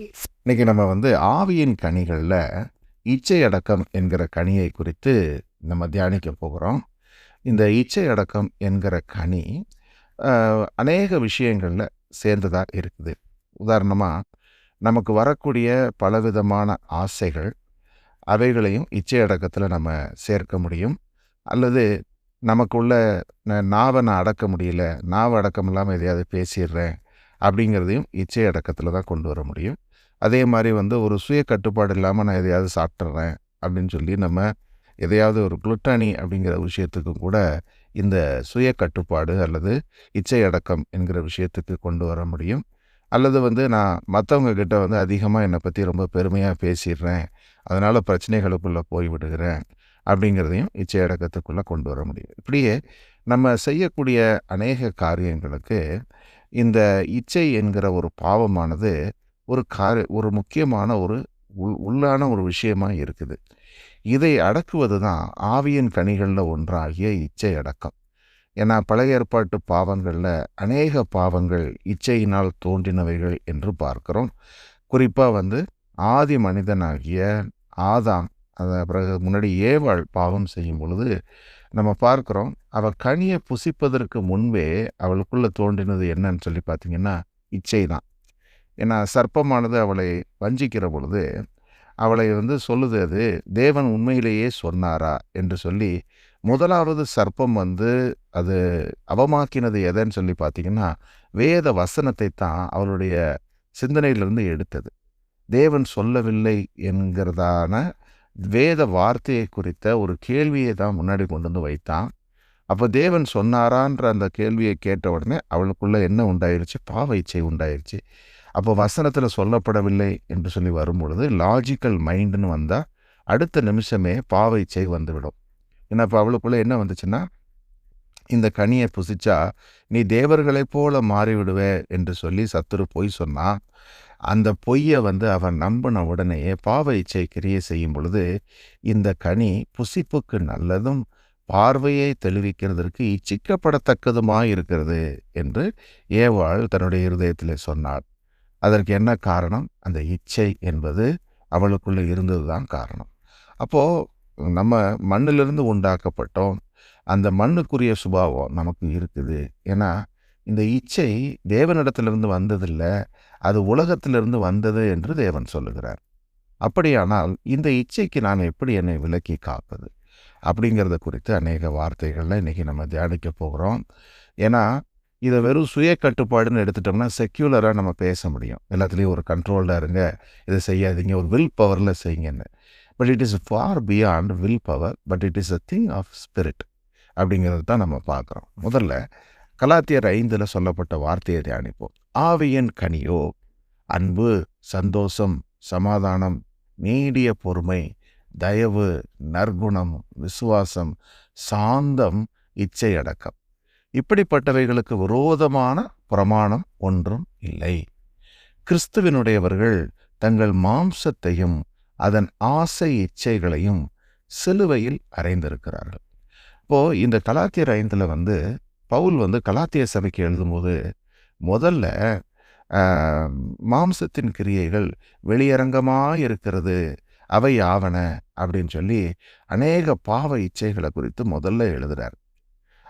இன்னைக்கு நம்ம வந்து ஆவியின் கனிகளில் இச்சை அடக்கம் என்கிற கனியை குறித்து நம்ம தியானிக்க போகிறோம். இந்த இச்சை அடக்கம் என்கிற கனி அநேக விஷயங்களில் சேர்ந்ததாக இருக்குது. உதாரணமாக நமக்கு வரக்கூடிய பலவிதமான ஆசைகள் அவைகளையும் இச்சை அடக்கத்தில் நம்ம சேர்க்க முடியும். அல்லது நமக்குள்ள நாவை நான் அடக்க முடியல நாவை அடக்கம் இல்லாமல் எதையாவது பேசிடுறேன் அப்படிங்கிறதையும் இச்சை அடக்கத்தில் தான் கொண்டு வர முடியும். அதே மாதிரி வந்து ஒரு சுய கட்டுப்பாடு இல்லாமல் நான் எதையாவது சாப்பிட்றேன் அப்படின்னு சொல்லி நம்ம எதையாவது ஒரு குளுட்டானி அப்படிங்கிற விஷயத்துக்கும் கூட இந்த சுய கட்டுப்பாடு அல்லது இச்சை அடக்கம் என்கிற விஷயத்துக்கு கொண்டு வர முடியும். அல்லது வந்து நான் மற்றவங்க கிட்ட வந்து அதிகமாக என்னை பற்றி ரொம்ப பெருமையாக பேசிடுறேன் அதனால் பிரச்சனைகளுக்குள்ளே போய் விடுகிறேன் அப்படிங்கிறதையும் இச்சை அடக்கத்துக்குள்ளே கொண்டு வர முடியும். இப்படியே நம்ம செய்யக்கூடிய அநேக காரியங்களுக்கு இந்த இச்சை என்கிற ஒரு பாவமானது ஒரு கார ஒரு முக்கியமான ஒரு உள் உள்ளான ஒரு விஷயமாக இருக்குது. இதை அடக்குவது தான் ஆவியின் கனிகளில் ஒன்றாகிய இச்சை அடக்கம். ஏன்னா பழைய ஏற்பாட்டு பாவங்களில் அநேக பாவங்கள் இச்சையினால் தோன்றினவைகள் என்று பார்க்கிறோம். குறிப்பாக வந்து ஆதி மனிதனாகிய ஆதாம் அதை பிறகு முன்னாடி ஏவாள் பாவம் செய்யும் பொழுது நம்ம பார்க்குறோம் அவள் கனியை புசிப்பதற்கு முன்பே அவளுக்குள்ளே தோன்றினது என்னன்னு சொல்லி பார்த்தீங்கன்னா இச்சை தான் ஏன்னா சர்ப்பமானது அவளை வஞ்சிக்கிற பொழுது அவளை வந்து சொல்லுது அது தேவன் உண்மையிலேயே சொன்னாரா? என்று சொல்லி முதலாவது சர்ப்பம் வந்து அது அவமாக்கினது எதைன்னு சொல்லி பார்த்தீங்கன்னா வேத வசனத்தை தான் அவளுடைய சிந்தனையிலிருந்து எடுத்தது. தேவன் சொல்லவில்லை என்கிறதான வேத வார்த்தையை குறித்த ஒரு கேள்வியை தான் முன்னாடி கொண்டு வந்து வைத்தான். அப்போ தேவன் சொன்னாரான்ற அந்த கேள்வியை கேட்ட உடனே அவளுக்குள்ளே என்ன உண்டாயிருச்சு? பாவ இச்சை உண்டாயிருச்சு. அப்போ வசனத்தில் சொல்லப்படவில்லை என்று சொல்லி வரும்பொழுது லாஜிக்கல் மைண்டுன்னு வந்தால் அடுத்த நிமிஷமே பாவை செய் வந்துவிடும். ஏன்னா இப்போ அவளுக்குள்ளே என்ன வந்துச்சுன்னா இந்த கனியை புசிச்சா நீ தேவர்களைப் போல மாறிவிடுவே என்று சொல்லி சத்துரு பொய் சொன்னா அந்த பொய்யை வந்து அவன் நம்பின உடனேயே பாவை இச்சை கிரியை செய்யும் பொழுது இந்த கனி புசிப்புக்கு நல்லதும் பார்வையை தெளிவிக்கிறதற்கு இச்சிக்கப்படத்தக்கதுமாய் இருக்கிறது என்று ஏவாள் தன்னுடைய இருதயத்தில் சொன்னாள். அதற்கு என்ன காரணம்? அந்த இச்சை என்பது அவளுக்குள்ளே இருந்தது தான் காரணம். அப்போது நம்ம மண்ணிலிருந்து உண்டாக்கப்பட்டோம். அந்த மண்ணுக்குரிய சுபாவம் நமக்கு இருக்குது. ஏன்னா இந்த இச்சை தேவனிடத்திலிருந்து வந்ததில்லை. அது உலகத்திலிருந்து வந்தது என்று தேவன் சொல்லுகிறார். அப்படியானால் இந்த இச்சைக்கு நான் எப்படி என்னை விலக்கி காப்பது? அப்படிங்கிறத குறித்து அநேக வார்த்தைகளில் இன்றைக்கி நம்ம தியானிக்க போகிறோம். ஏன்னா இதை வெறும் சுய கட்டுப்பாடுன்னு எடுத்துட்டோம்னா செக்யூலராக நம்ம பேச முடியும். எல்லாத்துலேயும் ஒரு கண்ட்ரோல்டாக இருங்க. இதை செய்யாதீங்க. ஒரு வில் பவரில் செய்யுங்கன்னு. But it is far beyond will power but it is a thing of spirit அப்படிங்கிறது தான் நம்ம பார்க்குறோம். முதல்ல கலாத்தியர் ஐந்தில் சொல்லப்பட்ட வார்த்தையை தியானிப்போம். ஆவியின் கனியோ அன்பு சந்தோஷம் சமாதானம் நீடிய பொறுமை தயவு நற்குணம் விசுவாசம் சாந்தம் இச்சை அடக்கம் இப்படிப்பட்டவைகளுக்கு விரோதமான பிரமாணம் ஒன்றும் இல்லை. கிறிஸ்துவினுடையவர்கள் தங்கள் மாம்சத்தையும் அதன் ஆசை இச்சைகளையும் சிலுவையில் அறைந்திருக்கிறார்கள். இப்போது இந்த கலாத்தியர் ஐந்தில் வந்து பவுல் வந்து கலாத்திய சபைக்கு எழுதும்போது முதல்ல ஆஹ், மாம்சத்தின் கிரியைகள் வெளியரங்கமாக இருக்கிறது அவை ஆவன அப்படின்னு சொல்லி அநேக பாவ இச்சைகளை குறித்து முதல்ல எழுதுகிறார்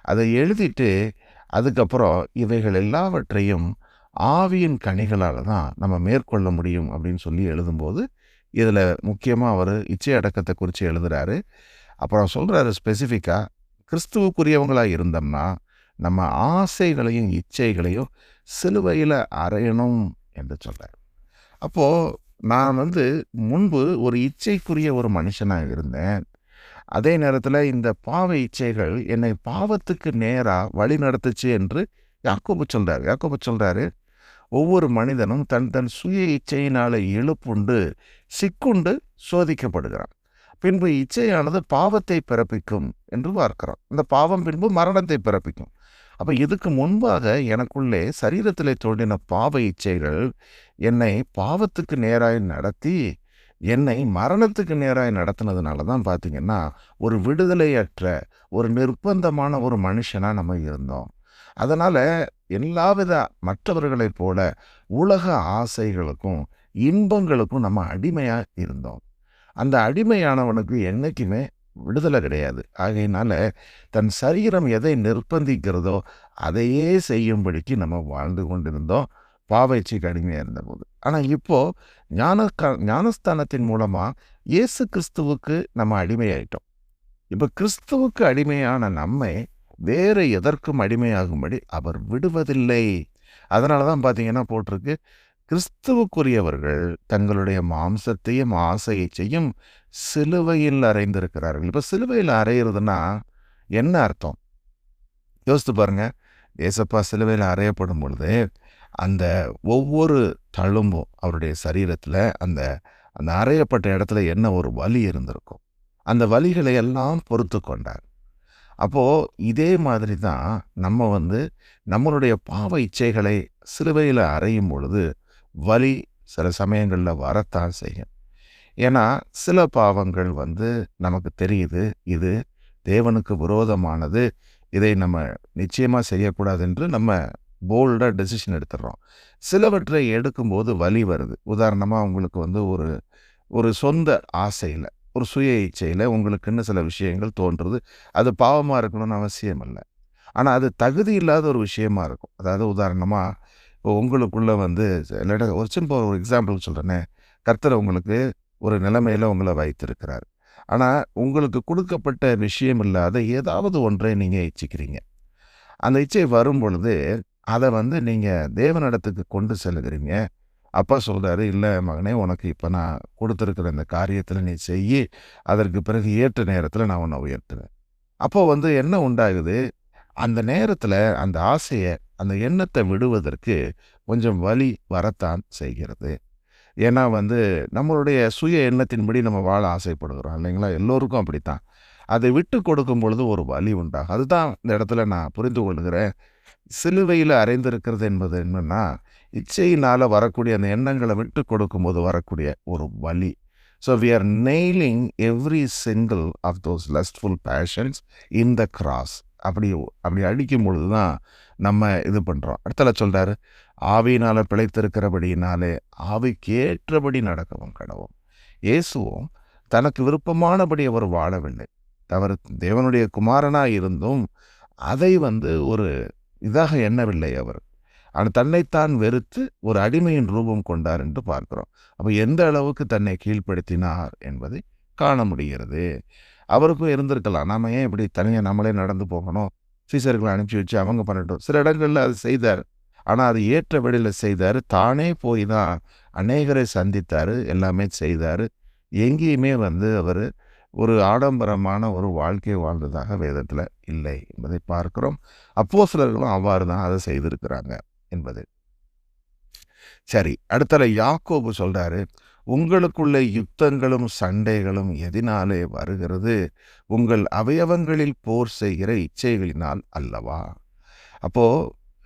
அதை எழுதிட்டு அதுக்கப்புறம் இவைகள் எல்லாவற்றையும் ஆவியின் கனிகளால் தான் நம்ம மேற்கொள்ள முடியும் அப்படின்னு சொல்லி எழுதும்போது இதில் முக்கியமாக அவர் இச்சை அடக்கத்தை குறித்து எழுதுகிறாரு அப்புறம் சொல்கிறாரு ஸ்பெசிஃபிக்காக கிறிஸ்துவுக்குரியவங்களாக இருந்தோம்னா நம்ம ஆசைகளையும் இச்சைகளையும் சிலுவையில் அறையணும் என்று சொல்கிறார் அப்போது நான் வந்து முன்பு ஒரு இச்சைக்குரிய ஒரு மனுஷனாக இருந்தேன். அதே நேரத்தில் இந்த பாவ இச்சைகள் என்னை பாவத்துக்கு நேராக வழி நடத்துச்சு என்று யாக்கோபு சொல்கிறார் யாக்கோபு சொல்கிறாரு ஒவ்வொரு மனிதனும் தன் தன் சுய இச்சையினால் எழுப்புண்டு சிக்குண்டு சோதிக்கப்படுகிறான். பின்பு இச்சையானது பாவத்தை பிறப்பிக்கும் என்று பார்க்கிறோம். இந்த பாவம் பின்பு மரணத்தை பிறப்பிக்கும். அப்போ இதுக்கு முன்பாக எனக்குள்ளே சரீரத்தில் தோன்றின பாவ இச்சைகள் என்னை பாவத்துக்கு நேராய் நடத்தி என்னை மரணத்துக்கு நேராக நடத்தினதுனால தான் பார்த்திங்கன்னா ஒரு விடுதலையற்ற ஒரு நிர்பந்தமான ஒரு மனுஷனாக நம்ம இருந்தோம். அதனால் எல்லாவித மற்றவர்களைப் போல உலக ஆசைகளுக்கும் இன்பங்களுக்கும் நம்ம அடிமையாக இருந்தோம். அந்த அடிமையானவனுக்கு என்றைக்குமே விடுதலை கிடையாது. ஆகையினால தன் சரீரம் எதை நிர்பந்திக்கிறதோ அதையே செய்யும்படிக்கு நம்ம வாழ்ந்து கொண்டிருந்தோம். பாவைச்சிக்கு அடிமையாக இருந்தபோது. ஆனால் இப்போது ஞான ஞானஸ்தானத்தின் மூலமாக இயேசு கிறிஸ்துவுக்கு நம்ம அடிமையாயிட்டோம். இப்போ கிறிஸ்துவுக்கு அடிமையான நம்மை வேறு எதற்கும் அடிமையாகும்படி அவர் விடுவதில்லை. அதனால தான் பார்த்தீங்கன்னா போட்டிருக்கு கிறிஸ்துவுக்குரியவர்கள் தங்களுடைய மாம்சத்தையும் ஆசையையும் சிலுவையில் அறைந்திருக்கிறார்கள். இப்போ சிலுவையில் அறையிறதுனா என்ன அர்த்தம்? யோசித்து பாருங்க ஏசப்பா சிலுவையில் அறையப்படும் பொழுது அந்த ஒவ்வொரு தழும்பும் அவருடைய சரீரத்தில் அந்த அந்த அறையப்பட்ட இடத்துல என்ன ஒரு வலி இருந்திருக்கும் அந்த வலிகளை எல்லாம் பொறுத்து கொண்டார். அப்போது இதே மாதிரி தான் நம்ம வந்து நம்மளுடைய பாவ இச்சைகளை சிலுவையில் அறையும் பொழுது வலி சில சமயங்களில் வரத்தான் செய்யும். ஏன்னா சில பாவங்கள் வந்து நமக்கு தெரியுது இது தேவனுக்கு விரோதமானது இதை நம்ம நிச்சயமாக செய்யக்கூடாது என்று நம்ம போல்டாக டெசிஷன் எடுத்துடுறோம். சிலவற்றை எடுக்கும்போது வலி வருது. உதாரணமாக உங்களுக்கு வந்து ஒரு ஒரு சொந்த ஆசையில் ஒரு சுய இச்சையில் உங்களுக்குன்னு சில விஷயங்கள் தோன்றுறது அது பாவமாக இருக்கணும்னு அவசியம் இல்லை. ஆனால் அது தகுதி இல்லாத ஒரு விஷயமா இருக்கும். அதாவது உதாரணமாக இப்போ உங்களுக்குள்ளே வந்து இல்லாட்ட ஒரு சின்ன ஒரு எக்ஸாம்பிள் சொல்கிறேனே கர்த்தர் உங்களுக்கு ஒரு நிலைமையில் உங்களை வைத்திருக்கிறார். ஆனால் உங்களுக்கு கொடுக்கப்பட்ட விஷயம் இல்லாத ஏதாவது ஒன்றை நீங்கள் இச்சிக்கிறீங்க. அந்த இச்சை வரும் பொழுது அதை வந்து நீங்கள் தேவனிடத்துக்கு கொண்டு செல்லுகிறீங்க. அப்பா சொல்கிறாரு இல்லை மகனே உனக்கு இப்போ நான் கொடுத்துருக்கிற இந்த காரியத்தில் நீ செய்யி அதற்கு பிறகு ஏற்ற நேரத்தில் நான் உன்னை உயர்த்துவேன். அப்போ வந்து என்ன உண்டாகுது? அந்த நேரத்தில் அந்த ஆசையை அந்த எண்ணத்தை விடுவதற்கு கொஞ்சம் வலி வரத்தான் செய்கிறது. ஏன்னா வந்து நம்மளுடைய சுய எண்ணத்தின்படி நம்ம வாழ ஆசைப்படுகிறோம் இல்லைங்களா? எல்லோருக்கும் அப்படித்தான். அதை விட்டு கொடுக்கும் பொழுது ஒரு வலி உண்டாகும். அதுதான் இந்த இடத்துல நான் புரிந்து கொள்கிறேன். சிலுவையில் அறைந்திருக்கிறது என்பது என்னென்னா இச்சையினால் வரக்கூடிய அந்த எண்ணங்களை விட்டு கொடுக்கும்போது வரக்கூடிய ஒரு வலி. So we are nailing every single of those lustful passions in the cross அப்படி அப்படி அடிக்கும் பொழுது தான் நம்ம இது பண்ணுறோம் அடுத்தல சொல்கிறாரு ஆவியினால் பிழைத்திருக்கிறபடியினாலே ஆவிக்கேற்றபடி நடக்கவும் கடவும். இயேசுவும் தனக்கு விருப்பமானபடி அவர் வாழவில்லை. அவர் தேவனுடைய குமாரனாக இருந்தும் அதை வந்து ஒரு இதாக எண்ணவில்லை அவர். ஆனால் தன்னைத்தான் வெறுத்து ஒரு அடிமையின் ரூபம் கொண்டார் என்று பார்க்கிறோம். அப்போ எந்த அளவுக்கு தன்னை கீழ்ப்படுத்தினார் என்பதை காண முடிகிறது. அவருக்கும் இருந்திருக்கலாம். நாம் ஏன் இப்படி தனியாக நம்மளே நடந்து போகணும்? சீசர்களை அனுப்பிச்சி வச்சு அவங்க பண்ணட்டும். சில இடங்களில் அது செய்தார். ஆனால் அது ஏற்ற வழியில் செய்தார். தானே போய் தான் அநேகரை சந்தித்தார். எல்லாமே செய்தார். எங்கேயுமே வந்து அவர் ஒரு ஆடம்பரமான ஒரு வாழ்க்கை வாழ்ந்ததாக வேதத்தில் இல்லை என்பதை பார்க்கிறோம். அப்போ சிலர்களும் அவ்வாறு தான் அதை செய்திருக்கிறாங்க என்பது. சரி அடுத்தல யாக்கோபு சொல்கிறாரு உங்களுக்குள்ள யுத்தங்களும் சண்டைகளும் எதினாலே வருகிறது. உங்கள் அவயவங்களில் போர் செய்கிற இச்சைகளினால் அல்லவா? அப்போ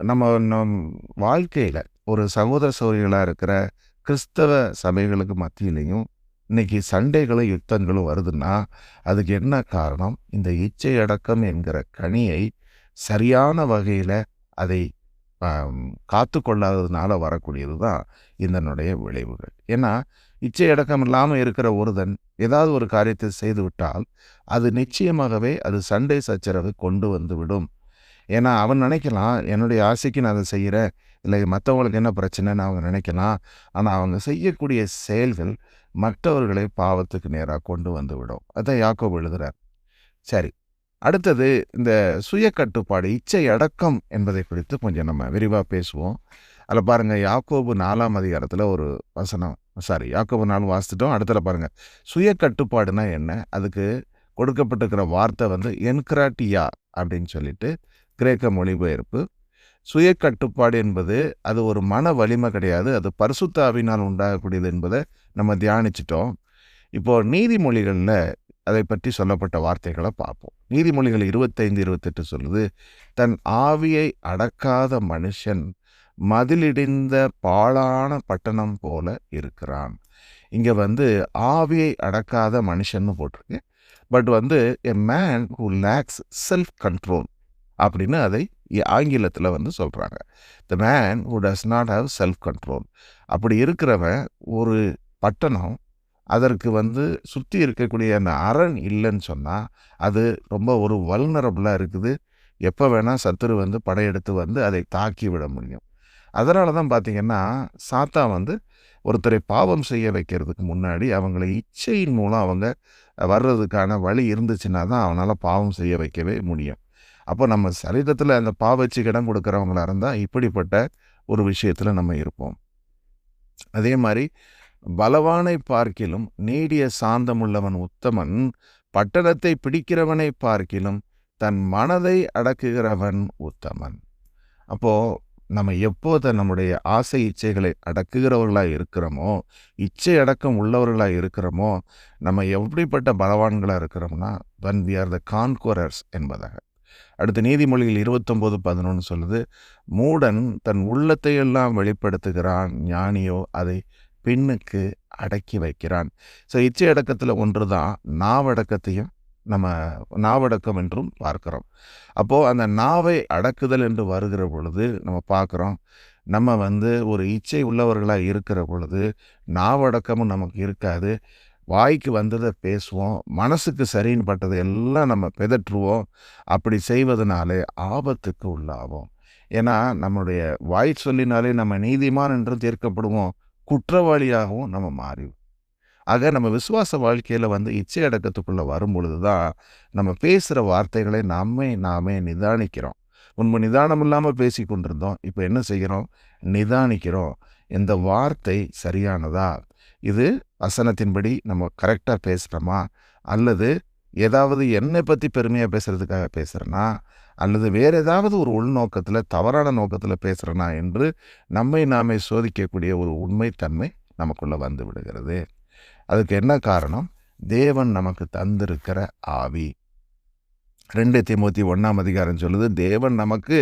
நம்ம நம் வாழ்க்கையில் ஒரு சகோதர சோழிகளாக இருக்கிற கிறிஸ்தவ சபைகளுக்கு மத்தியிலையும் இன்றைக்கி சண்டைகளும் யுத்தங்களும் வருதுன்னா அதுக்கு என்ன காரணம்? இந்த இச்சை அடக்கம் என்கிற கனியை சரியான வகையில் அதை காத்து கொள்ளாததுனால வரக்கூடியது தான் இதனுடைய விளைவுகள். ஏன்னா இச்சை அடக்கம் இல்லாமல் இருக்கிற ஒருதன் ஏதாவது ஒரு காரியத்தை செய்து விட்டால் அது நிச்சயமாகவே அது சண்டை சச்சரவு கொண்டு வந்து விடும். ஏன்னா அவன் நினைக்கலாம் என்னுடைய ஆசைக்கு நான் அதை செய்கிறேன் இல்லை மற்றவங்களுக்கு என்ன பிரச்சனைன்னு அவங்க நினைக்கலாம். ஆனால் அவங்க செய்யக்கூடிய செயல்கள் மற்றவர்களை பாவத்துக்கு நேராக கொண்டு வந்து விடும். அதான் யாக்கோபு எழுதுகிறார் சரி அடுத்தது இந்த சுய கட்டுப்பாடு இச்சை அடக்கம் என்பதை குறித்து கொஞ்சம் நம்ம விரிவாக பேசுவோம். அதில் பாருங்கள் யாக்கோபு நாலாம் அதிகாரத்தில் ஒரு வசனம் சாரி யாக்கோபு நாள் வாசித்துட்டோம். அடுத்தல பாருங்கள் சுய கட்டுப்பாடுனா என்ன? அதுக்கு கொடுக்கப்பட்டிருக்கிற வார்த்தை வந்து என்கிராட்டியா அப்படின்னு சொல்லிட்டு கிரேக்க மொழிபெயர்ப்பு. சுய கட்டுப்பாடு என்பது அது ஒரு மன வலிமை கிடையாது. அது பரிசுத்தாவினால் உண்டாகக்கூடியது என்பதை நம்ம தியானிச்சிட்டோம். இப்போது நீதிமொழிகளில் அதை பற்றி சொல்லப்பட்ட வார்த்தைகளை பார்ப்போம். நீதிமொழிகள் இருபத்தைந்து இருபத்தெட்டு சொல்லுது தன் ஆவியை அடக்காத மனுஷன் மதிலிடிந்த பாழான பட்டணம் போல இருக்கிறான். இங்கே வந்து ஆவியை அடக்காத மனுஷன்னு போட்டிருக்கு. பட் வந்து a man who lacks self control அப்படின்னு அதை ஆங்கிலத்தில் வந்து சொல்கிறாங்க the man who does not have self control அப்படி இருக்கிறவன் ஒரு பட்டணம் அதற்கு வந்து சுற்றி இருக்கக்கூடிய அந்த அரண் இல்லைன்னு சொன்னால் அது ரொம்ப ஒரு வல்னரபுளாக இருக்குது. எப்போ வேணால் சத்துரு வந்து படையெடுத்து வந்து அதை தாக்கி விட முடியும். அதனால தான் பார்த்தீங்கன்னா சாத்தா வந்து ஒருத்தரை பாவம் செய்ய வைக்கிறதுக்கு முன்னாடி அவங்களை இச்சையின் மூலம் அவங்க வர்றதுக்கான வழி இருந்துச்சுன்னா தான் அவனால் பாவம் செய்ய வைக்கவே முடியும். அப்போ நம்ம சரீரத்தில் அந்த பாவச்சு இடம் கொடுக்குறவங்களா இருந்தால் இப்படிப்பட்ட ஒரு விஷயத்தில் நம்ம இருப்போம். அதே மாதிரி பலவானை பார்க்கிலும் நீடிய சாந்தமுள்ளவன் உத்தமன் பட்டணத்தை பிடிக்கிறவனை பார்க்கிலும் தன் மனதை அடக்குகிறவன் உத்தமன். அப்போது நம்ம எப்போது நம்முடைய ஆசை இச்சைகளை அடக்குகிறவர்களாக இருக்கிறோமோ இச்சை அடக்கம் உள்ளவர்களாக இருக்கிறோமோ நம்ம எப்படிப்பட்ட பலவான்களாக இருக்கிறோம்னா one we are the conquerors என்பதாக. அடுத்து நீதிமொழியில் இருபத்தொம்போது பதினொன்று சொல்லுது மூடன் தன் உள்ளத்தை எல்லாம் வெளிப்படுத்துகிறான் ஞானியோ அதை பின்னுக்கு அடக்கி வைக்கிறான். ஸோ இச்சை அடக்கத்தில் ஒன்று தான் நாவடக்கத்தையும் நம்ம நாவடக்கம் என்றும் பார்க்குறோம். அப்போது அந்த நாவை அடக்குதல் என்று வருகிற பொழுது நம்ம பார்க்குறோம் நம்ம வந்து ஒரு இச்சை உள்ளவர்களாக இருக்கிற பொழுது நாவடக்கமும் நமக்கு இருக்காது. வாய்க்கு வந்ததை பேசுவோம் மனசுக்கு சரின்னு பட்டதை எல்லாம் நம்ம பிதற்றுவோம். அப்படி செய்வதனாலே ஆபத்துக்கு உள்ளாவோம். ஏன்னா நம்முடைய வாய் சொல்லினாலே நம்ம நீதிமான் என்று தீர்க்கப்படுவோம். குற்றவாளியாகவும் நம்ம மாறிவோம் ஆக நம்ம விசுவாச வாழ்க்கையில் வந்து இச்சை அடக்கத்துக்குள்ளே வரும் பொழுது தான் நம்ம பேசுகிற வார்த்தைகளை நாமே நாமே நிதானிக்கிறோம். முன்பு நிதானம் இல்லாமல் பேசி கொண்டிருந்தோம் இப்போ என்ன செய்கிறோம்? நிதானிக்கிறோம். இந்த வார்த்தை சரியானதா? இது வசனத்தின்படி நம்ம கரெக்டாக பேசுகிறோமா அல்லது ஏதாவது என்னை பற்றி பெருமையாக பேசுகிறதுக்காக பேசுகிறேனா அல்லது வேறு ஏதாவது ஒரு உள்நோக்கத்தில் தவறான நோக்கத்தில் பேசுகிறேனா என்று நம்மை நாமே சோதிக்கக்கூடிய ஒரு உண்மைத்தன்மை நமக்குள்ளே வந்து விடுகிறது. அதுக்கு என்ன காரணம்? தேவன் நமக்கு தந்திருக்கிற ஆவி. ரெண்டு திமுத்தி ஒன்றாம் அதிகாரம் சொல்லுது தேவன் நமக்கு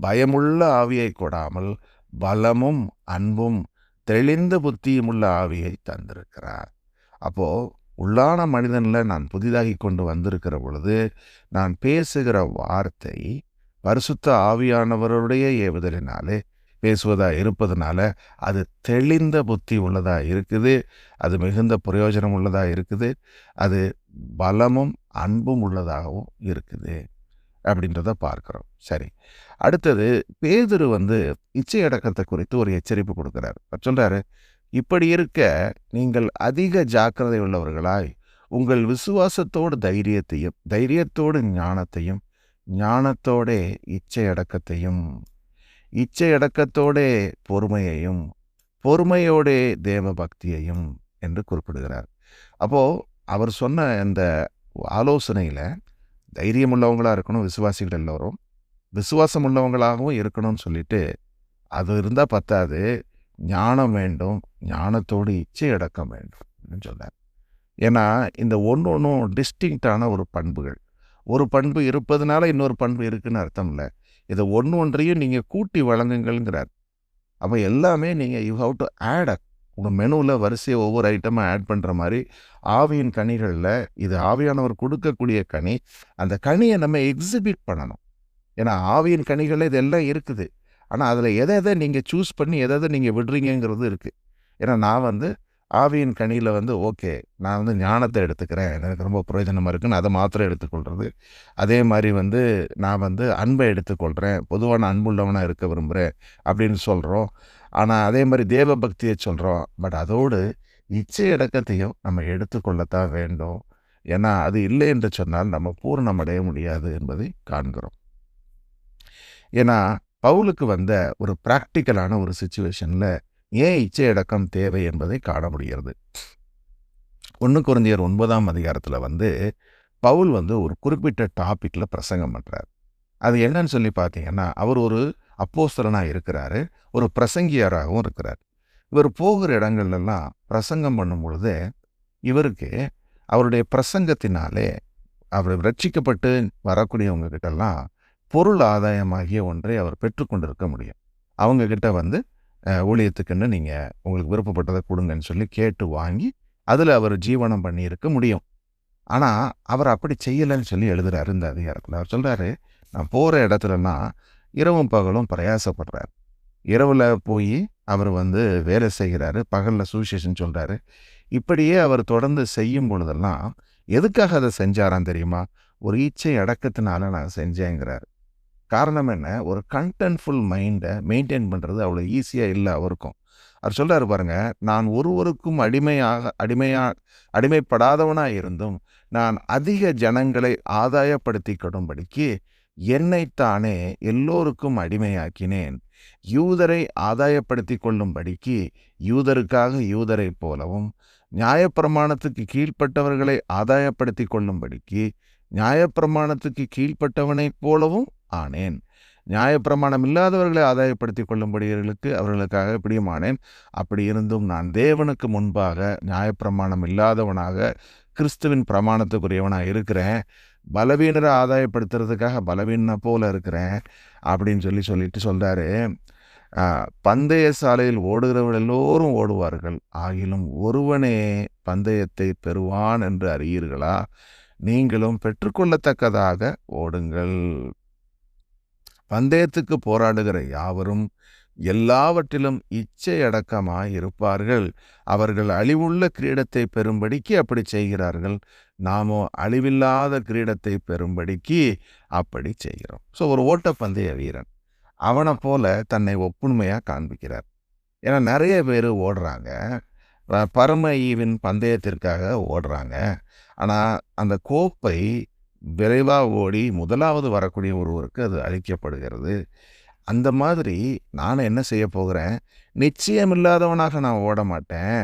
பயமுள்ள ஆவியை கொடாமல் பலமும் அன்பும் தெளிந்த புத்தியும் உள்ள ஆவியை தந்திருக்கிறார். அப்போது உள்ளான மனிதனில் நான் புதிதாகி கொண்டு வந்திருக்கிற பொழுது நான் பேசுகிற வார்த்தை பரிசுத்த ஆவியானவருடைய ஏவுதலினாலே பேசுவதாக இருப்பதனால அது தெளிந்த புத்தி உள்ளதாக இருக்குது அது மிகுந்த பிரயோஜனம் உள்ளதாக இருக்குது அது பலமும் அன்பும் உள்ளதாகவும் இருக்குது. அப்படின்றத பார்க்குறோம். சரி. அடுத்தது பேதுரு வந்து இச்சை அடக்கத்தை குறித்து ஒரு எச்சரிப்பு கொடுக்குறாரு. அவர் சொல்கிறாரு இப்படி இருக்க நீங்கள் அதிக ஜாக்கிரதை உள்ளவர்களாய் உங்கள் விசுவாசத்தோடு தைரியத்தையும் தைரியத்தோடு ஞானத்தையும் ஞானத்தோடே இச்சை அடக்கத்தையும் இச்சை அடக்கத்தோடே பொறுமையையும் பொறுமையோடே தேவ பக்தியையும் என்று குறிப்பிடுகிறார். அப்போது அவர் சொன்ன அந்த ஆலோசனையில் தைரியம் உள்ளவங்களாக இருக்கணும் விசுவாசிகள் எல்லோரும். விசுவாசம் உள்ளவங்களாகவும் இருக்கணும்னு சொல்லிட்டு அது இருந்தால் பத்தாது. ஞானம் வேண்டும். ஞானத்தோடு இச்சை அடக்கம் வேண்டும் சொன்னார். ஏன்னா இந்த ஒன்று ஒன்றும் டிஸ்டிங்டான ஒரு பண்புகள். ஒரு பண்பு இருப்பதனால இன்னொரு பண்பு இருக்குன்னு அர்த்தம் இல்லை இதை ஒன்று ஒன்றையும் நீங்கள் கூட்டி வழங்குங்கள்ங்கிறார். அப்போ எல்லாமே நீங்கள் you have to add up உங்கள் மெனுவில் வரிசையை ஒவ்வொரு ஐட்டமாக ஆட் பண்ணுற மாதிரி ஆவியின் கனிகளில் இது ஆவியானவர் கொடுக்கக்கூடிய கனி அந்த கனியை நம்ம எக்ஸிபிட் பண்ணணும். ஏன்னா ஆவியின் கனிகளில் இதெல்லாம் இருக்குது. ஆனால் அதில் எதை எதை நீங்கள் சூஸ் பண்ணி எதை எதை நீங்கள் விடுறீங்கிறது இருக்குது ஏன்னா நான் வந்து ஆவியின் கனியில் வந்து ஓகே நான் வந்து ஞானத்தை எடுத்துக்கிறேன். எனக்கு ரொம்ப பிரயோஜனமாக இருக்குன்னு அதை மாத்திரம் எடுத்துக்கொள்கிறது அதே மாதிரி வந்து நான் வந்து அன்பை எடுத்துக்கொள்கிறேன் பொதுவான அன்புள்ளவனாக இருக்க விரும்புகிறேன் அப்படின்னு சொல்கிறோம் ஆனால் அதே மாதிரி தேவ பக்தியை சொல்கிறோம் பட் அதோடு நிச்சய இடக்கத்தையும் நம்ம எடுத்துக்கொள்ளத்தான் வேண்டும். ஏன்னா அது இல்லை என்று சொன்னால் நம்ம பூரணம் அடைய முடியாது என்பதை காண்கிறோம். ஏன்னா பவுலுக்கு வந்த ஒரு ப்ராக்டிக்கலான ஒரு சுச்சுவேஷனில் ஏன் இச்சை அடக்கம் தேவை என்பதை காண முடிகிறது. ஒன்று குறைஞ்சியர் ஒன்பதாம் அதிகாரத்தில் வந்து பவுல் வந்து ஒரு குறிப்பிட்ட டாப்பிக்கில் பிரசங்கம் பண்ணுறார் அது என்னன்னு சொல்லி பார்த்தீங்கன்னா அவர் ஒரு அப்போஸ்தலனாக இருக்கிறாரு ஒரு பிரசங்கியாராகவும் இருக்கிறார். இவர் போகிற இடங்கள்லாம் பிரசங்கம் பண்ணும் பொழுது இவருக்கு அவருடைய பிரசங்கத்தினாலே அவர் ரட்சிக்கப்பட்டு வரக்கூடியவங்க கிட்டலாம் பொருள் ஆதாயமாகிய ஒன்றை அவர் பெற்றுக்கொண்டிருக்க முடியும். அவங்கக்கிட்ட வந்து ஊழியத்துக்குன்னு நீங்கள் உங்களுக்கு விருப்பப்பட்டதை கொடுங்கன்னு சொல்லி கேட்டு வாங்கி அதில் அவர் ஜீவனம் பண்ணியிருக்க முடியும். ஆனால் அவர் அப்படி செய்யலைன்னு சொல்லி எழுதுறாரு இந்த அதிகாரத்தில். அவர் சொல்கிறாரு நான் போகிற இடத்துலலாம் இரவும் பகலும் பிரயாசப்படுறார். இரவில் போய் அவர் வந்து வேலை செய்கிறாரு பகலில் சுவிசேஷன் சொல்கிறாரு இப்படியே அவர் தொடர்ந்து செய்யும் பொழுதெல்லாம் எதுக்காக அதை செஞ்சாராம் தெரியுமா? ஒரு இச்சை அடக்கத்தினால நான் செஞ்சேங்கிறார். காரணம் என்ன? ஒரு கண்டென்ட்ஃபுல் மைண்டை மெயின்டைன் பண்ணுறது அவ்வளோ ஈஸியாக இல்லை அவருக்கும். அவர் சொல்கிறார் பாருங்க நான் ஒருவருக்கும் அடிமையாக அடிமையா அடிமைப்படாதவனாக இருந்தும் நான் அதிக ஜனங்களை ஆதாயப்படுத்தி கொடும்படிக்கு என்னைத்தானே எல்லோருக்கும் அடிமையாக்கினேன். யூதரை ஆதாயப்படுத்தி கொள்ளும்படிக்கு யூதருக்காக யூதரைப் போலவும் நியாயப்பிரமாணத்துக்கு கீழ்ப்பட்டவர்களை ஆதாயப்படுத்தி கொள்ளும்படிக்கு நியாயப்பிரமாணத்துக்கு கீழ்ப்பட்டவனைப் போலவும் ஆனேன். நியாயப்பிரமாணம் இல்லாதவர்களை ஆதாயப்படுத்தி கொள்ளும்படியவர்களுக்கு அவர்களுக்காக பிடியுமானேன் அப்படி இருந்தும் நான் தேவனுக்கு முன்பாக நியாயப்பிரமாணம் இல்லாதவனாக கிறிஸ்துவின் பிரமாணத்துக்குரியவனாக இருக்கிறேன் பலவீனரை ஆதாயப்படுத்துறதுக்காக பலவீன போல இருக்கிறேன் அப்படின்னு சொல்லி சொல்லிட்டு சொல்கிறாரு பந்தய சாலையில் ஓடுகிறவர்கள் எல்லோரும் ஓடுவார்கள். ஆகிலும் ஒருவனே பந்தயத்தை பெறுவான் என்று அறியீர்களா? நீங்களும் பெற்றுக்கொள்ளத்தக்கதாக ஓடுங்கள். பந்தயத்துக்கு போராடுகிற யாவரும் எல்லாவற்றிலும் இச்சை இருப்பார்கள் அவர்கள் அழிவுள்ள கிரீடத்தை பெறும்படிக்கு அப்படி செய்கிறார்கள். நாமோ அழிவில்லாத கிரீடத்தை பெறும்படிக்கு அப்படி செய்கிறோம். ஸோ ஒரு ஓட்டப்பந்தய வீரன். அவனை போல தன்னை ஒப்புண்மையாக காண்பிக்கிறார். ஏன்னா நிறைய பேர் ஓடுறாங்க. பரம ஈவின் பந்தயத்திற்காக ஓடுறாங்க. ஆனால் அந்த கோப்பை விரைவாக ஓடி முதலாவது வரக்கூடிய ஒருவருக்கு அது அளிக்கப்படுகிறது. அந்த மாதிரி நான் என்ன செய்ய போகிறேன்? நிச்சயம் இல்லாதவனாக நான் ஓட மாட்டேன்.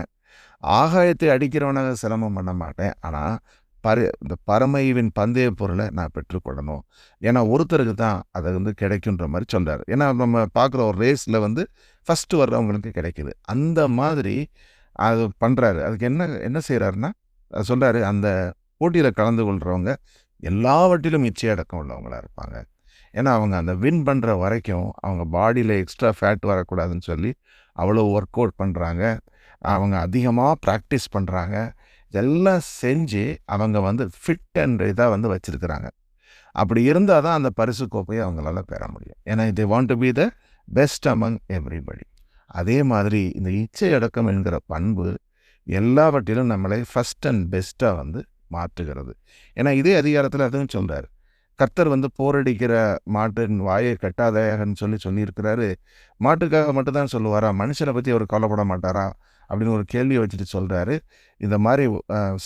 ஆகாயத்தை அடிக்கிறவனாக சிரமம் பண்ண மாட்டேன். ஆனால் பரி இந்த பரமைவின் பந்தய பொருளை நான் பெற்றுக்கொள்ளணும் ஏன்னா ஒருத்தருக்கு தான் அது வந்து கிடைக்குன்ற மாதிரி சொல்கிறார் ஏன்னா நம்ம பார்க்குற ஒரு ரேஸில் வந்து ஃபஸ்ட்டு வர்றவங்களுக்கு கிடைக்குது. அந்த மாதிரி அது பண்ணுறாரு அதுக்கு என்ன என்ன செய்கிறாருன்னா சொல்கிறாரு அந்த போட்டியில் கலந்து கொள்கிறவங்க எல்லாவற்றிலும் இச்சையடக்கம் உள்ளவங்களாக இருப்பாங்க. ஏன்னா அவங்க அந்த வின் பண்ணுற வரைக்கும் அவங்க பாடியில் எக்ஸ்ட்ரா ஃபேட் வரக்கூடாதுன்னு சொல்லி அவ்வளோ ஒர்க் அவுட் பண்ணுறாங்க அவங்க அதிகமாக ப்ராக்டிஸ் பண்ணுறாங்க இதெல்லாம் செஞ்சு அவங்க வந்து ஃபிட் அண்ட் இதாக வந்து வச்சுருக்கிறாங்க. அப்படி இருந்தால் தான் அந்த பரிசு கோப்பையை அவங்களால பெற முடியும். ஏன்னா they want to be the best among everybody அதே மாதிரி இந்த இச்சை அடக்கம் என்கிற பண்பு எல்லாவற்றிலும் நம்மளை ஃபஸ்ட் அண்ட் பெஸ்ட்டாக வந்து மாற்றுகிறது. ஏன்னா இதே அதிகாரத்தில் அதுவும் சொல்கிறார் கர்த்தர் வந்து போரடிக்கிற மாட்டின் வாயை கட்டாதன்னு சொல்லி சொல்லியிருக்கிறாரு. மாட்டுக்காக மட்டும்தான் சொல்லுவாரா? மனுஷனை பற்றி அவர் கவலைப்பட மாட்டாரா? அப்படின்னு ஒரு கேள்வியை வச்சுட்டு சொல்கிறாரு இந்த மாதிரி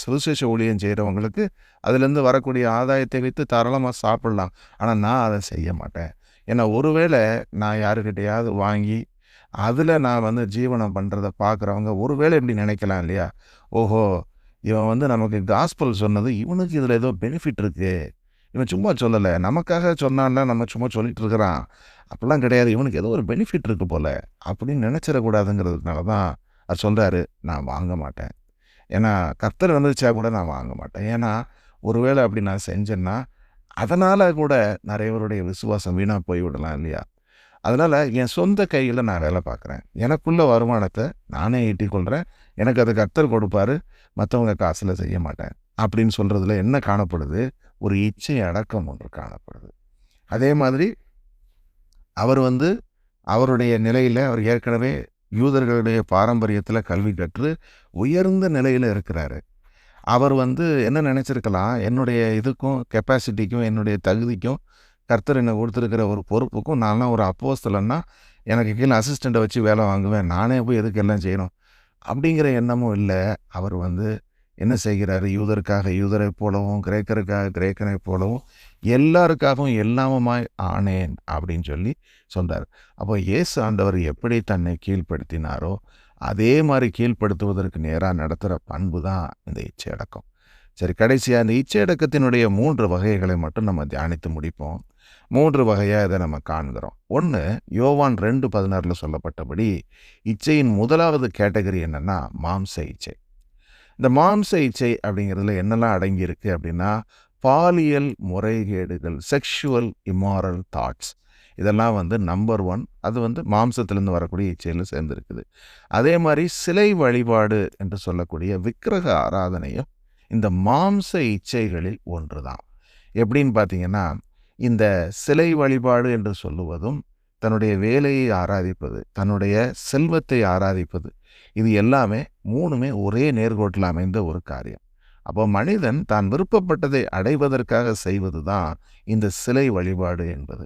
சுவிசேஷ ஊழியம் செய்கிறவங்களுக்கு அதுலேருந்து வரக்கூடிய ஆதாயத்தை வைத்து தாராளமாக சாப்பிட்லாம். ஆனால் நான் அதை செய்ய மாட்டேன். ஏன்னா ஒருவேளை நான் யாருக்கிட்டையாவது வாங்கி அதில் நான் வந்து ஜீவனம் பண்ணுறதை பார்க்குறவங்க ஒருவேளை இப்படி நினைக்கலாம் இல்லையா? ஓஹோ இவன் வந்து நமக்கு காஸ்பல் சொன்னது இவனுக்கு இதில் ஏதோ பெனிஃபிட் இருக்குது இவன் சும்மா சொல்லலை. நமக்காக சொன்னான்ல நம்ம சும்மா சொல்லிட்டு இருக்கிறான். அப்படிலாம் கிடையாது. இவனுக்கு ஏதோ ஒரு பெனிஃபிட் இருக்குது போல். அப்படின்னு நினச்சிடக்கூடாதுங்கிறதுனால தான் அது சொல்கிறாரு நான் வாங்க மாட்டேன். ஏன்னா கத்தர் வந்துச்சா கூட நான் வாங்க மாட்டேன். ஏன்னா ஒருவேளை அப்படி நான் செஞ்சேன்னா அதனால் கூட நிறையவருடைய விசுவாசம் வீணாக போய்விடலாம் இல்லையா? அதனால் என் சொந்த கையில் நான் வேலை பார்க்குறேன். எனக்குள்ள வருமானத்தை நானே ஈட்டிக்கொள்கிறேன் எனக்கு அது கத்தர் கொடுப்பாரு. மற்றவங்க காசில் செய்ய மாட்டேன். அப்படின்னு சொல்கிறதுல என்ன காணப்படுது? ஒரு இச்சை அடக்கம் ஒன்று காணப்படுது. அதே மாதிரி அவர் வந்து அவருடைய நிலையில் அவர் ஏற்கனவே யூதர்களுடைய பாரம்பரியத்தில் கல்வி கற்று உயர்ந்த நிலையில் இருக்கிறாரு. அவர் வந்து என்ன நினச்சிருக்கலாம்? என்னுடைய இதுக்கும் கெப்பாசிட்டிக்கும் என்னுடைய தகுதிக்கும் கர்த்தர் என்னை கொடுத்துருக்கிற ஒரு பொறுப்புக்கும் நான்லாம் ஒரு அப்போஸ்தலன்னா எனக்கு கீழே அசிஸ்டண்ட்டை வச்சு வேலை வாங்குவேன். நானே போய் எதுக்கு எல்லாம் செய்யணும்? அப்படிங்கிற எண்ணமும் இல்லை. அவர் வந்து என்ன செய்கிறாரு? யூதருக்காக யூதரைப் போலவும் கிரேக்கருக்காக கிரேக்கனைப் போலவும் எல்லாருக்காகவும் எல்லாமுமாய் ஆனேன் அப்படின்னு சொல்லி சொன்னார். அப்போ இயேசு ஆண்டவர் எப்படி தன்னை கீழ்ப்படுத்தினாரோ அதே மாதிரி கீழ்ப்படுத்துவதற்கு நேராக நடத்துகிற பண்பு தான் இந்த இச்சை அடக்கம். சரி கடைசியாக இந்த இச்சை அடக்கத்தினுடைய மூன்று வகைகளை மட்டும் நம்ம தியானித்து முடிப்போம். மூன்று வகையாக இதை நம்ம காண்கிறோம். ஒன்று யோவான் ரெண்டு பதினாறில் சொல்லப்பட்டபடி இச்சையின் முதலாவது கேட்டகரி என்னென்னா மாம்ச இச்சை. இந்த மாம்ச இச்சை அப்படிங்கிறதுல என்னெல்லாம் அடங்கியிருக்கு அப்படின்னா பாலியல் முறைகேடுகள் செக்ஷுவல் இமாரல் தாட்ஸ் இதெல்லாம் வந்து நம்பர் ஒன் அது வந்து மாம்சத்திலேருந்து வரக்கூடிய இச்சையில் சேர்ந்துருக்குது. அதே மாதிரி சிலை வழிபாடு என்று சொல்லக்கூடிய விக்கிரக ஆராதனையும் இந்த மாம்ச இச்சைகளில் ஒன்று தான் எப்படின்னு பார்த்தீங்கன்னா இந்த சிலை வழிபாடு என்று சொல்லுவதும் தன்னுடைய வேலையை ஆராதிப்பது தன்னுடைய செல்வத்தை ஆராதிப்பது இது எல்லாமே மூணுமே ஒரே நேர்கோட்டில் அமைந்த ஒரு காரியம். அப்போ மனிதன் தான் விருப்பப்பட்டதை அடைவதற்காக செய்வது தான் இந்த சிலை வழிபாடு என்பது.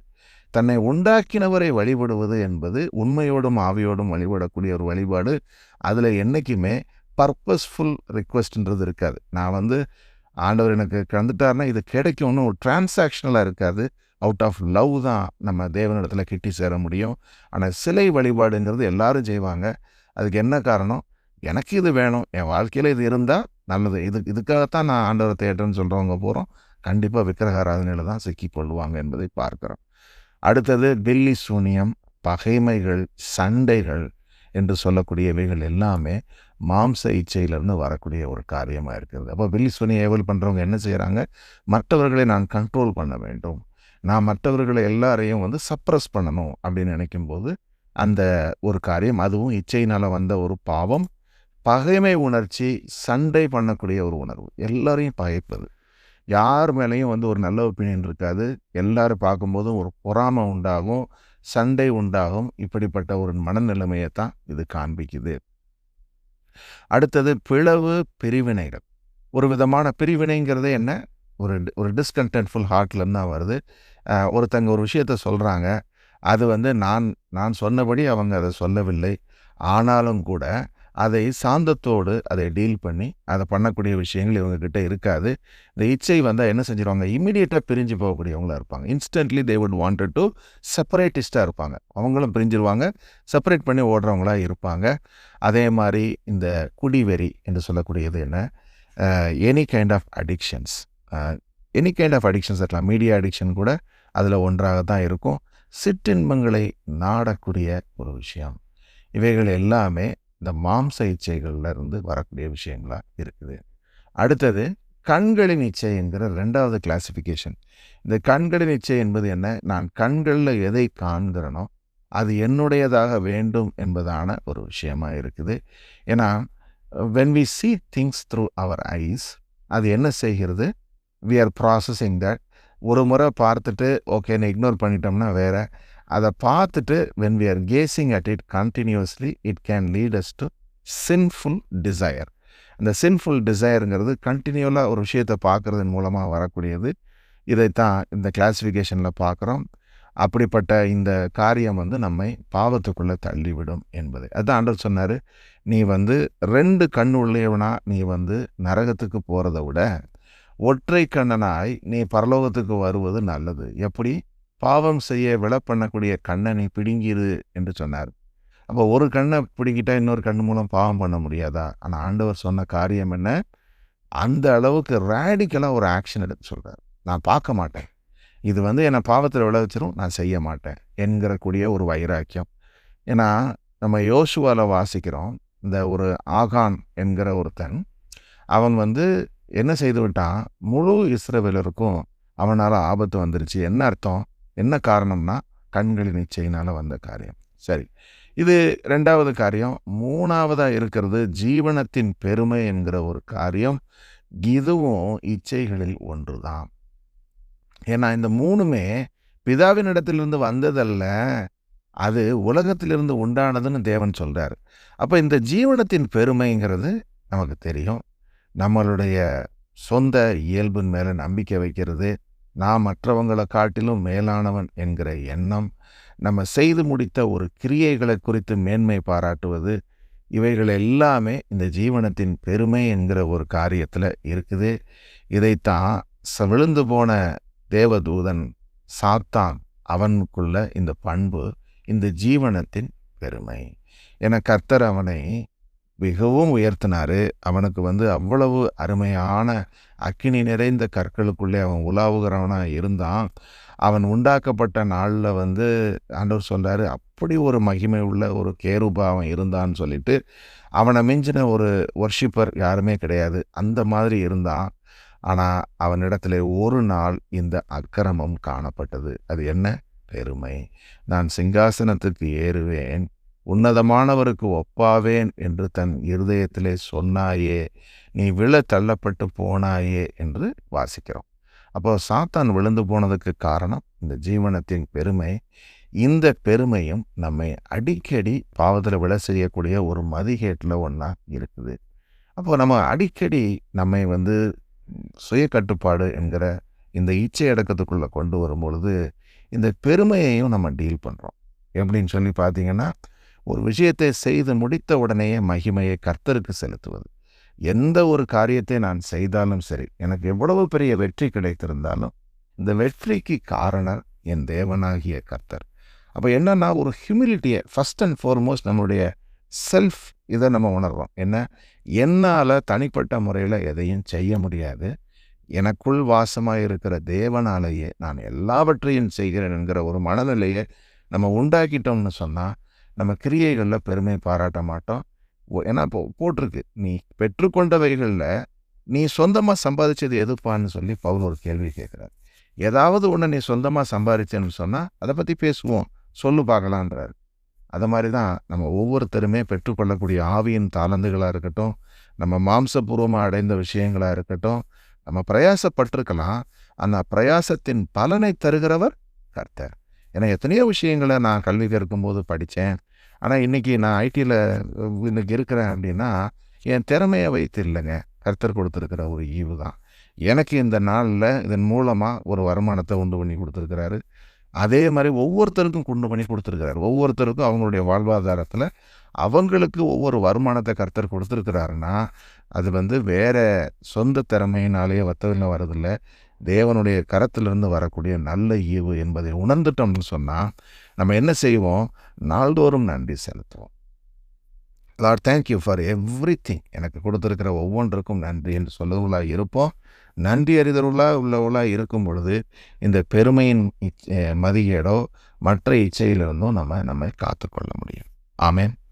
தன்னை உண்டாக்கினவரை வழிபடுவது என்பது உண்மையோடும் ஆவியோடும் வழிபடக்கூடிய ஒரு வழிபாடு. அதில் என்றைக்குமே பர்பஸ்ஃபுல் ரிக்வெஸ்ட்ன்றது இருக்காது. நான் வந்து ஆண்டவர் எனக்கு கந்துட்டாருன்னா இது கிடைக்கும்னு ஒரு டிரான்சாக்ஷனலாக இருக்காது. அவுட் ஆஃப் லவ் தான் நம்ம தேவனிடத்தில் கிட்டி சேர முடியும். ஆனால் சிலை வழிபாடுங்கிறது எல்லாரும் செய்வாங்க. அதுக்கு என்ன காரணம்? எனக்கு இது வேணும். என் வாழ்க்கையில் இது இருந்தால் நல்லது. இது இதுக்காகத்தான் நான் ஆண்டவரை தேட்டர்னு சொல்கிறவங்க போகிறோம் கண்டிப்பாக விக்கிரகாராதனையில் தான் சிக்கி கொள்வாங்க என்பதை பார்க்குறோம். அடுத்தது பில்லி சூனியம் பகைமைகள் சண்டைகள் என்று சொல்லக்கூடியவைகள் எல்லாமே மாம்ச இச்சையிலிருந்து வரக்கூடிய ஒரு காரியமாக இருக்கிறது. அப்போ வில்லி சூனியம் ஏவல் பண்ணுறவங்க என்ன செய்கிறாங்க மற்றவர்களை நான் கண்ட்ரோல் பண்ண வேண்டும். நான் மற்றவர்களை எல்லாரையும் வந்து சப்ரஸ் பண்ணணும் அப்படின்னு நினைக்கும்போது அந்த ஒரு காரியம் அதுவும் இச்சையினால் வந்த ஒரு பாவம் பகைமை உணர்ச்சி சண்டை பண்ணக்கூடிய ஒரு உணர்வு. எல்லாரையும் பகைப்பது யார் மேலேயும் வந்து ஒரு நல்ல ஒப்பீனியன் இருக்காது. எல்லாரும் பார்க்கும்போதும் ஒரு பொறாமை உண்டாகும் சண்டை உண்டாகும். இப்படிப்பட்ட ஒரு மனநிலைமையை தான் இது காண்பிக்குது. அடுத்தது பிளவு பிரிவினைகள். ஒரு விதமான பிரிவினைங்கிறதே என்ன? ஒரு ஒரு டிஸ்கன்டென்ட்ஃபுல் ஹார்ட்லேருந்து தான் வருது. ஒருத்தங்க ஒரு விஷயத்த சொல்கிறாங்க அது வந்து நான் நான் சொன்னபடி அவங்க அதை சொல்லவில்லை. ஆனாலும் கூட அதை சாந்தத்தோடு அதை டீல் பண்ணி அதை பண்ணக்கூடிய விஷயங்கள் இவங்கக்கிட்ட இருக்காது. இந்த இச்சை வந்தால் என்ன செஞ்சிருவாங்க? இமீடியட்டாக பிரிஞ்சு போகக்கூடியவங்களா இருப்பாங்க. Instantly they would wanted to செப்பரேட்டிஸ்டாக இருப்பாங்க. அவங்களும் பிரிஞ்சிருவாங்க. செப்பரேட் பண்ணி ஓடுறவங்களா இருப்பாங்க. அதே மாதிரி இந்த குடிவெறி என்று சொல்லக்கூடியது என்ன? Any kind of addictions any kind of addictions இருக்கலாம். மீடியா அடிக்ஷன் கூட அதில் ஒன்றாக தான் இருக்கும். சிற்றின்பங்களை நாடக்கூடிய ஒரு விஷயம். இவைகள் எல்லாமே இந்த மாம்ச இச்சைகளில் இருந்து வரக்கூடிய விஷயங்களாக இருக்குது. அடுத்தது கண்களின் இச்சை என்கிற ரெண்டாவது கிளாசிஃபிகேஷன் இந்த கண்களின் இச்சை என்பது என்ன? நான் கண்களில் எதை காண்கிறனோ அது என்னுடையதாக வேண்டும் என்பதான ஒரு விஷயமா இருக்குது. ஏன்னா when we see things through our eyes அது என்ன செய்கிறது? வி ஆர் ப்ராசஸிங் தட் ஒரு முறை பார்த்துட்டு ஓகேன்னு இக்னோர் பண்ணிட்டோம்னா வேறு. அதை பார்த்துட்டு when we are gazing at it continuously it can lead us to sinful desire அந்த சின்ஃபுல் டிசையருங்கிறது கண்டினியூலாக ஒரு விஷயத்தை பார்க்குறதன் மூலமாக வரக்கூடியது. இதைத்தான் இந்த கிளாஸிஃபிகேஷனில் பார்க்குறோம். அப்படிப்பட்ட இந்த காரியம் வந்து நம்மை பாவத்துக்குள்ளே தள்ளிவிடும் என்பது. அதுதான் அண்டர் சொன்னார் நீ வந்து ரெண்டு கண் உள்ளவனா நீ வந்து நரகத்துக்கு போகிறத விட ஒற்றை கண்ணனாய் நீ பரலோகத்துக்கு வருவது நல்லது. எப்படி? பாவம் செய்ய விலை பண்ணக்கூடிய கண்ணை பிடுங்கிரு என்று சொன்னார். அப்போ ஒரு கண்ணை பிடுங்கிட்டா இன்னொரு கண் மூலம் பாவம் பண்ண முடியாதா? ஆனால் ஆண்டவர் சொன்ன காரியம் என்ன? அந்த அளவுக்கு ரேடிக்கலாக ஒரு ஆக்ஷன் எடுத்து சொல்கிறார் நான் பார்க்க மாட்டேன். இது வந்து என்னை பாவத்தில் விளைவிச்சிரும் நான் செய்ய மாட்டேன் என்கிறக்கூடிய ஒரு வைராக்கியம். ஏன்னா நம்ம யோசுவாவில் வாசிக்கிறோம் இந்த ஒரு ஆகான் என்கிற ஒருத்தன் அவன் வந்து என்ன செய்து விட்டான்? முழு இஸ்ரவேலருக்கும் அவனால் ஆபத்து வந்துருச்சு. என்ன அர்த்தம்? என்ன காரணம்னா கண்களின் இச்சையினால் வந்த காரியம். சரி. இது ரெண்டாவது காரியம். மூணாவதாக இருக்கிறது ஜீவனத்தின் பெருமை என்கிற ஒரு காரியம். இதுவும் இச்சைகளில் ஒன்று தான் ஏன்னா இந்த மூணுமே பிதாவின் இடத்திலிருந்து வந்ததல்ல அது உலகத்திலிருந்து உண்டானதுன்னு தேவன் சொல்கிறார் அப்போ இந்த ஜீவனத்தின் பெருமைங்கிறது நமக்கு தெரியும். நம்மளுடைய சொந்த இயல்பின் மேலே நம்பிக்கை வைக்கிறது. நான் மற்றவங்களை காட்டிலும் மேலானவன் என்கிற எண்ணம் நம்ம செய்து முடித்த ஒரு கிரியைகளை குறித்து மேன்மை பாராட்டுவது இவைகள் எல்லாமே இந்த ஜீவனத்தின் பெருமை என்கிற ஒரு காரியத்தில் இருக்குது. இதைத்தான் விழுந்து போன தேவதூதன் சாத்தான் அவனுக்குள்ள இந்த பண்பு இந்த ஜீவனத்தின் பெருமை. என கர்த்தர் அவனை மிகவும் உயர்த்தினார். அவனுக்கு வந்து அவ்வளவு அருமையான அக்கினி நிறைந்த கற்களுக்குள்ளே அவன் உலாவுகிறவனாக இருந்தான். அவன் உண்டாக்கப்பட்ட நாளில் வந்து ஆண்டவர் சொல்கிறாரு அப்படி ஒரு மகிமை உள்ள ஒரு கேருபா அவன் இருந்தான்னு சொல்லிட்டு அவனை மிஞ்சின ஒரு ஒர்ஷிப்பர் யாருமே கிடையாது. அந்த மாதிரி இருந்தான். ஆனால் அவனிடத்துல ஒரு நாள் இந்த அக்கிரமம் காணப்பட்டது. அது என்ன? பெருமை. நான் சிங்காசனத்துக்கு ஏறுவேன். உன்னதமானவருக்கு ஒப்பாவேன் என்று தன் இருதயத்திலே சொன்னாயே நீ விழ தள்ளப்பட்டு போனாயே என்று வாசிக்கிறோம். அப்போ சாத்தான் விழுந்து போனதுக்கு காரணம் இந்த ஜீவனத்தின் பெருமை. இந்த பெருமையும் நம்மை அடிக்கடி பாவத்தில் விழ செய்யக்கூடிய ஒரு மதிகேட்டில் ஒன்றா இருக்குது. அப்போ நம்ம அடிக்கடி நம்மை வந்து சுய கட்டுப்பாடு என்கிற இந்த இச்சை அடக்கத்துக்குள்ளே கொண்டு வரும் பொழுது இந்த பெருமையையும் நம்ம டீல் பண்ணுறோம் எப்படின்னு சொல்லி பார்த்தீங்கன்னா ஒரு விஷயத்தை செய்து முடித்த உடனேயே மகிமையை கர்த்தருக்கு செலுத்துவது. எந்த ஒரு காரியத்தை நான் செய்தாலும் சரி எனக்கு எவ்வளவு பெரிய வெற்றி கிடைத்திருந்தாலும் இந்த வெற்றிக்கு காரணம் என் தேவனாகிய கர்த்தர். அப்போ என்னன்னா ஒரு ஹியூமிலிட்டியை ஃபஸ்ட் அண்ட் ஃபார்மோஸ்ட் நம்மளுடைய செல்ஃப் இதை நம்ம உணர்றோம். என்ன? என்னால் தனிப்பட்ட முறையில் எதையும் செய்ய முடியாது. எனக்குள் வாசமாக இருக்கிற தேவனாலேயே நான் எல்லாவற்றையும் செய்கிறேன் என்கிற ஒரு மனநிலையை நம்ம உண்டாக்கிட்டோம்னு சொன்னால் நம்ம கிரியைகளில் பெருமை பாராட்ட மாட்டோம். ஓ- ஏன்னா இப்போ போட்டிருக்கு. நீ பெற்றுக்கொண்டவைகளில் நீ சொந்தமாக சம்பாதிச்சது எதுப்பான்னு சொல்லி பவுல் ஒரு கேள்வி கேட்குறாரு. ஏதாவது ஒன்று நீ சொந்தமாக சம்பாதிச்சேன்னு சொன்னால் அதை பற்றி பேசுவோம். சொல்லு பார்க்கலான்றாரு அது மாதிரி தான் நம்ம ஒவ்வொருத்தருமே பெற்றுக்கொள்ளக்கூடிய ஆவியின் தாளந்துகளாக இருக்கட்டும் நம்ம மாம்சபூர்வமாக அடைந்த விஷயங்களாக இருக்கட்டும் நம்ம பிரயாசப்பட்டிருக்கலாம். அந்த பிரயாசத்தின் பலனை தருகிறவர் கர்த்தர். ஏன்னா எத்தனையோ விஷயங்களை நான் கல்வி கற்கும்போது படித்தேன். ஆனால் இன்றைக்கி நான் ஐடியில் இன்றைக்கி இருக்கிறேன் அப்படின்னா என் திறமையை வைத்து இல்லைங்க. கர்த்தர் கொடுத்துருக்கிற ஒரு ஈவு தான். எனக்கு இந்த நாளில் இதன் மூலமாக ஒரு வருமானத்தை உண்டு பண்ணி கொடுத்துருக்கிறாரு. அதே மாதிரி ஒவ்வொருத்தருக்கும் கொண்டு பண்ணி கொடுத்துருக்கிறாரு. ஒவ்வொருத்தருக்கும் அவங்களுடைய வாழ்வாதாரத்தில் அவங்களுக்கு ஒவ்வொரு வருமானத்தை கர்த்தர் கொடுத்துருக்கிறாருன்னா அது வந்து வேறு சொந்த திறமையினாலேயே வத்தவில் வரதில்லை. தேவனுடைய கரத்திலிருந்து வரக்கூடிய நல்ல ஈவு என்பதை உணர்ந்துட்டோம்னு சொன்னால் நம்ம என்ன செய்வோம்? நாள்தோறும் நன்றி செலுத்துவோம். Lord thank you for everything எனக்கு கொடுத்துருக்கிற ஒவ்வொன்றுக்கும் நன்றி என்று சொல்லுவலாக இருப்போம். நன்றி அறிதலாக உள்ளவளாக இருக்கும் பொழுது இந்த பெருமையின் இச்- மதிகேடோ மற்ற இச்சையிலிருந்தும் நம்ம நம்மை காத்துக்கொள்ள முடியும். ஆமேன்.